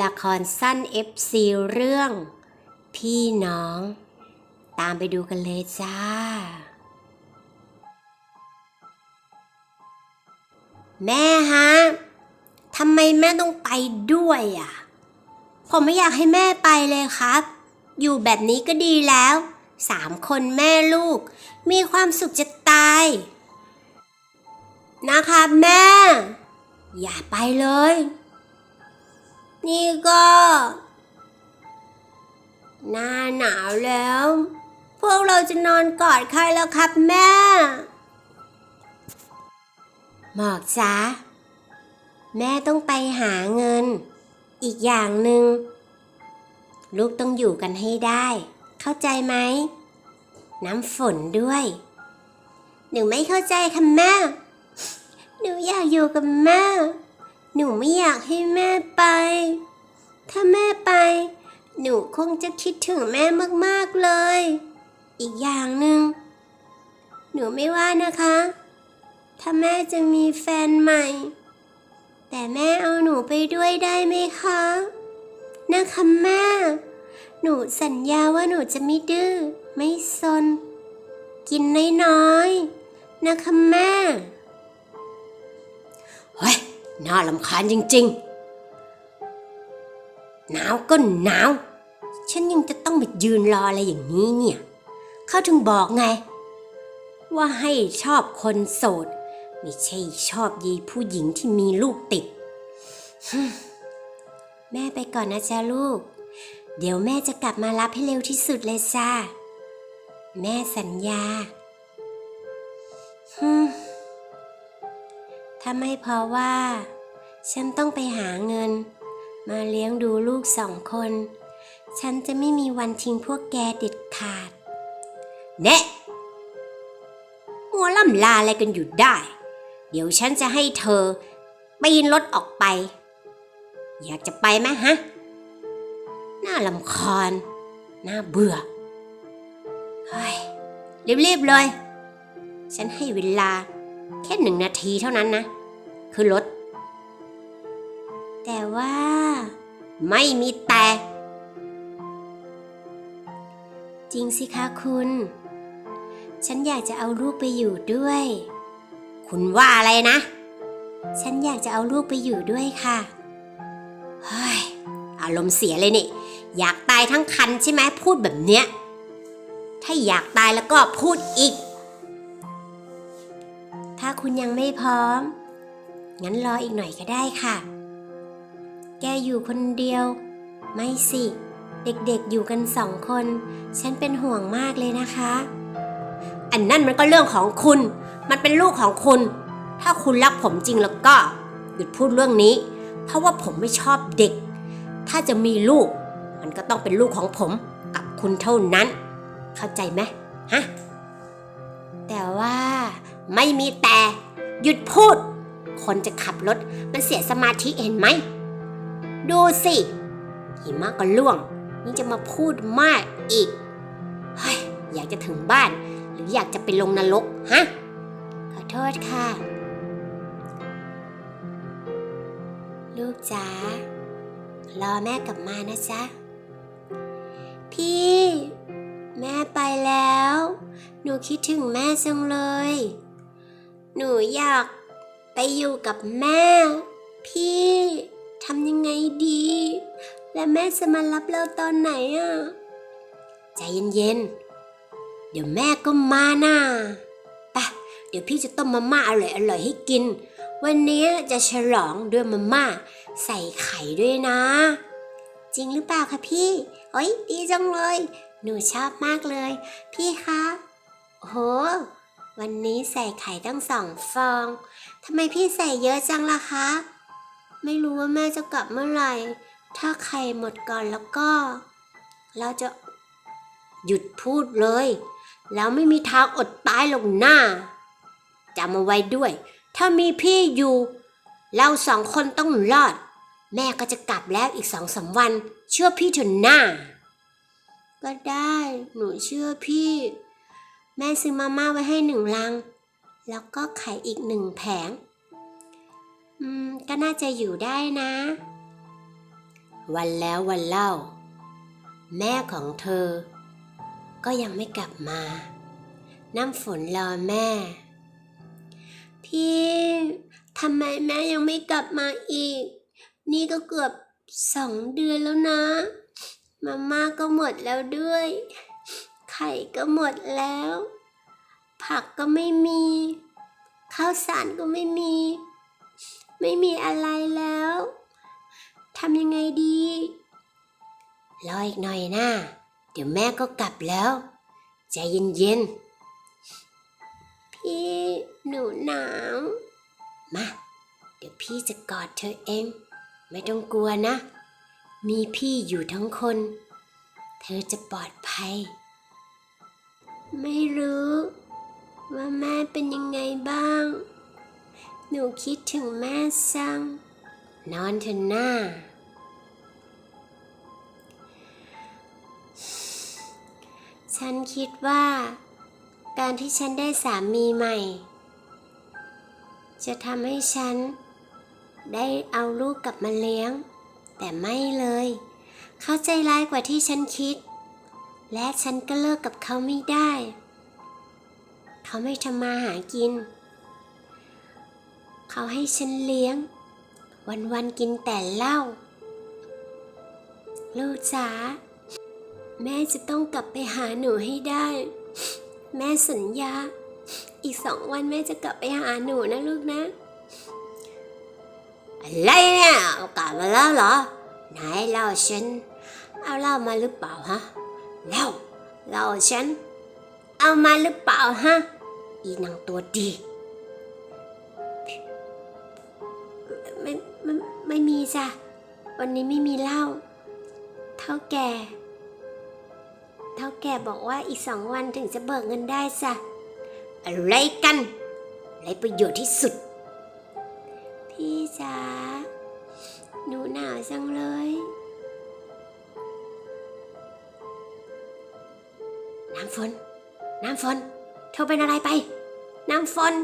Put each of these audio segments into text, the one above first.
ละครสั้น FC เรื่อง พี่น้อง ตามไปดูกันเลยจ้า แม่ฮะทำไมแม่ต้องไปด้วยอะ ผมไม่อยากให้แม่ไปเลยครับ อยู่แบบนี้ก็ดีแล้ว สามคนแม่ลูก มีความสุขจะตาย นะครับแม่ อย่าไปเลย นี่ก็ หน้าหนาวแล้ว พวกเราจะนอนกอดใครแล้วครับแม่หมอกจ้าแม่ต้องไปหาเงิน อีกอย่างหนึ่งลูกต้องอยู่กันให้ได้ เข้าใจไหม น้ำฝนด้วย หนูไม่เข้าใจค่ะแม่ หนูอยากอยู่กับแม่ หนูไม่อยากให้แม่ไป ถ้าแม่ไป หนูคงจะคิดถึงแม่มากๆเลย อีกอย่างหนึ่ง หนูไม่ว่านะคะ ถ้าแม่จะมีแฟนใหม่ แต่แม่เอาหนูไปด้วยได้ไหมคะ นะคะแม่ หนูสัญญาว่าหนูจะไม่ดื้อ ไม่ซน กินน้อยๆ นะคะแม่เฮ้ย น่าลำคาญจริงๆ หนาวก็หนาว ฉันยังจะต้องมายืนรออะไรอย่างนี้เนี่ย เขาถึงบอกไง ว่าให้ชอบคนโสด ไม่ใช่ชอบยีผู้หญิงที่มีลูกติด แม่ไปก่อนนะจ๊ะลูก เดี๋ยวแม่จะกลับมารับให้เร็วที่สุดเลยจ้าแม่สัญญาฮึม ถ้าไม่เพราะว่า ฉันต้องไปหาเงิน มาเลี้ยงดูลูกสองคน ฉันจะไม่มีวันทิ้งพวกแกเด็ดขาดเนะมัวล่ำลาอะไรกันอยู่ได้ เดี๋ยวฉันจะให้เธอปีนรถออกไป อยากจะไปไหมฮะ น่าลำคาญน่าเบื่อเฮ้ยรีบๆเลย ฉันให้เวลาแค่หนึ่งนาทีเท่านั้นนะ คือรถ แต่ว่า ไม่มีแต่ จริงสิคะคุณ ฉันอยากจะเอาลูกไปอยู่ด้วย คุณว่าอะไรนะ ฉันอยากจะเอาลูกไปอยู่ด้วยค่ะเฮ้ยอารมณ์เสียเลยนี่ อยากตายทั้งคันใช่ไหมพูดแบบเนี้ย ถ้าอยากตายแล้วก็พูดอีก ถ้าคุณยังไม่พร้อม งั้นรออีกหน่อยก็ได้ค่ะ แกอยู่คนเดียว ไม่สิ เด็กๆอยู่กันสองคน ฉันเป็นห่วงมากเลยนะคะ อันนั่นมันก็เรื่องของคุณ มันเป็นลูกของคุณ ถ้าคุณรักผมจริงแล้วก็ หยุดพูดเรื่องนี้ เพราะว่าผมไม่ชอบเด็ก ถ้าจะมีลูก มันก็ต้องเป็นลูกของผมกับคุณเท่านั้น เข้าใจไหมฮะ แต่ว่าไม่มีแต่ หยุดพูด คนจะขับรถมันเสียสมาธิเห็นไหม ดูสิหิมะก็ล่วง นี่จะมาพูดมากอีก เฮ้ย อยากจะถึงบ้าน หรืออยากจะไปลงนรกฮะ ขอโทษค่ะ ลูกจ๋ารอแม่กลับมานะจ๊ะ พี่ แม่ไปแล้ว หนูคิดถึงแม่จังเลย หนูอยาก ไปอยู่กับแม่ พี่ทำยังไงดี และแม่จะมารับเราตอนไหนอะ ใจเย็นๆ เดี๋ยวแม่ก็มาน่ะปะเดี๋ยวพี่จะต้มมาม่าอร่อยๆให้กิน วันนี้จะฉลองด้วยมาม่าใส่ไข่ด้วยนะ จริงหรือเปล่าคะพี่ โอ้ยดีจังเลย หนูชอบมากเลย พี่คะโอ้โห วันนี้ใส่ไข่ตั้งสองฟอง ทำไมพี่ใส่เยอะจังล่ะคะ ไม่รู้ว่าแม่จะกลับเมื่อไหร่ ถ้าไข่หมดก่อนแล้วก็ เราจะหยุดพูดเลย แล้วไม่มีทางอดตายหรอกหน้าจำเอาไว้ด้วย ถ้ามีพี่อยู่ เราสองคนต้องรอด แม่ก็จะกลับแล้วอีกสองสามวัน เชื่อพี่เถอะหน้า ก็ได้ หนูเชื่อพี่ ม่ซื้อมาม่าไว้ให้หนึ่งลัง แล้วก็ไข่อีกหนึ่งแผง อืม ก็น่าจะอยู่ได้นะ วันแล้ววันเล่า แม่ของเธอ ก็ยังไม่กลับมา น้ำฝนรอแม่ พี่ทำไมแม่ยังไม่กลับมาอีก นี่ก็เกือบสองเดือนแล้วนะ มาม่าก็หมดแล้วด้วย ไข่ก็หมดแล้ว ผักก็ไม่มี ข้าวสารก็ไม่มี ไม่มีอะไรแล้วทำยังไงดีรออีกหน่อยนะเดี๋ยวแม่ก็กลับแล้ว ใจเย็นๆ พี่หนูหนาว มา เดี๋ยวพี่จะกอดเธอเอง ไม่ต้องกลัวนะ มีพี่อยู่ทั้งคน เธอจะปลอดภัย ไม่รู้ ว่าแม่เป็นยังไงบ้าง หนูคิดถึงแม่ซัง นอนเถอะหน้า ฉันคิดว่า การที่ฉันได้สามีใหม่ จะทำให้ฉัน ได้เอาลูกกลับมาเลี้ยง แต่ไม่เลย เขาใจร้ายกว่าที่ฉันคิด และฉันก็เลิกกับเขาไม่ได้ เขาไม่ทำมาหากิน เขาให้ฉันเลี้ยง วันๆกินแต่เหล้า ลูกจ๋า แม่จะต้องกลับไปหาหนูให้ได้ แม่สัญญา อีกสองวันแม่จะกลับไปหาหนูนะลูกนะ อะไรเนี่ยเอากลับมาแล้วเหรอ ไหนเล่าฉัน เอาเล้ามาหรือเปล่าฮะ เหล้าเหล้าฉัน เอามาหรือเปล่าฮะ อีนางตัวดี ไม่ไม่ไม่มีจ้ะ วันนี้ไม่มีเหล้า เท่าแก่ เท่าแก่บอกว่าอีกสองวันถึงจะเบิกเงินได้จ้ะ อะไรกันไรประโยชน์ที่สุด พี่จ๋าหนูหนาวจังเลยำฝน น้ำฝน เธอเป็นอะไรไป น้ำฝน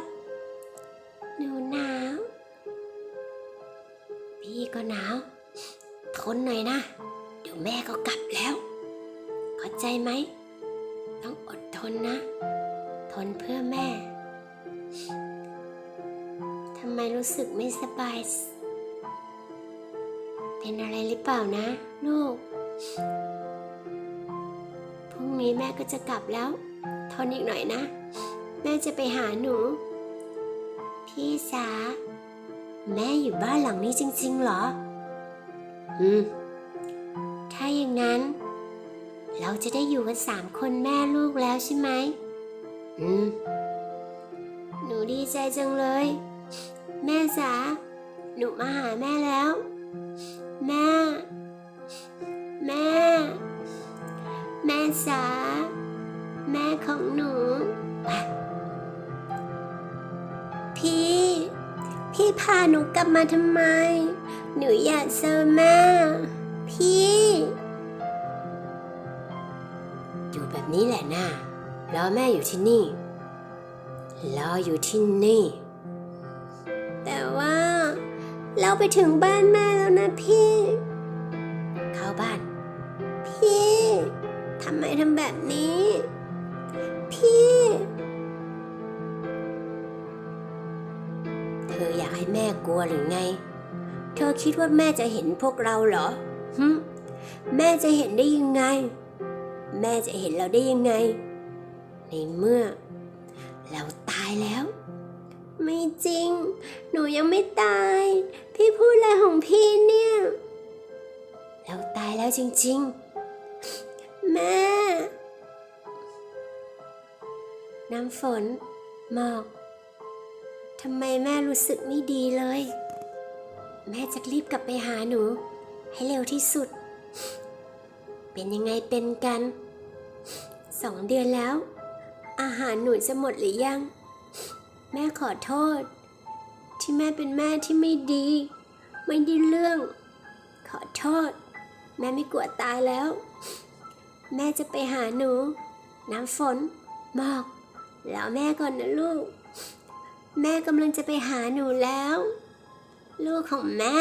หนูหนาว พี่ก็หนาว ทนหน่อยนะ เดี๋ยวแม่ก็กลับแล้ว เข้าใจไหม ต้องอดทนนะ ทนเพื่อแม่ทำไมรู้สึกไม่สบาย เป็นอะไรหรือเปล่านะ ลูก นี้แม่ก็จะกลับแล้ว ทนอีกหน่อยนะ แม่จะไปหาหนู พี่สาแม่อยู่บ้านหลังนี้จริงๆเหรอ อืม ถ้าอย่างนั้น เราจะได้อยู่กันสามคนแม่ลูกแล้วใช่ไหม อืม หนูดีใจจังเลย แม่จ๋าหนูมาหาแม่แล้ว แม่ จ๋าแม่ของหนู พี่ พี่พาหนูกลับมาทำไม หนูอยากเจอแม่ พี่ อยู่แบบนี้แหละนะรอแม่อยู่ที่นี่ รออยู่ที่นี่ แต่ว่า เราไปถึงบ้านแม่แล้วนะพี่ ไมทำแบบนี้ พี่ เธออยากให้แม่กลัวหรือไง เธอคิดว่าแม่จะเห็นพวกเราเหรอหึแม่จะเห็นได้ยังไง แม่จะเห็นเราได้ยังไง ในเมื่อ เราตายแล้ว ไม่จริง หนูยังไม่ตาย พี่พูดอะไรของพี่เนี่ย เราตายแล้วจริง ๆ แม่ น้ำฝนหมอกทำไมแม่รู้สึกไม่ดีเลย แม่จะรีบกลับไปหาหนู ให้เร็วที่สุด เป็นยังไงเป็นกัน สองเดือนแล้ว อาหารหนูจะหมดหรือยัง แม่ขอโทษ ที่แม่เป็นแม่ที่ไม่ดี ไม่ได้เรื่อง ขอโทษ แม่ไม่กลัวตายแล้ว แม่จะไปหาหนู น้ำฝนบอกแล้วแม่ก่อนนะลูก แม่กำลังจะไปหาหนูแล้ว ลูกของแม่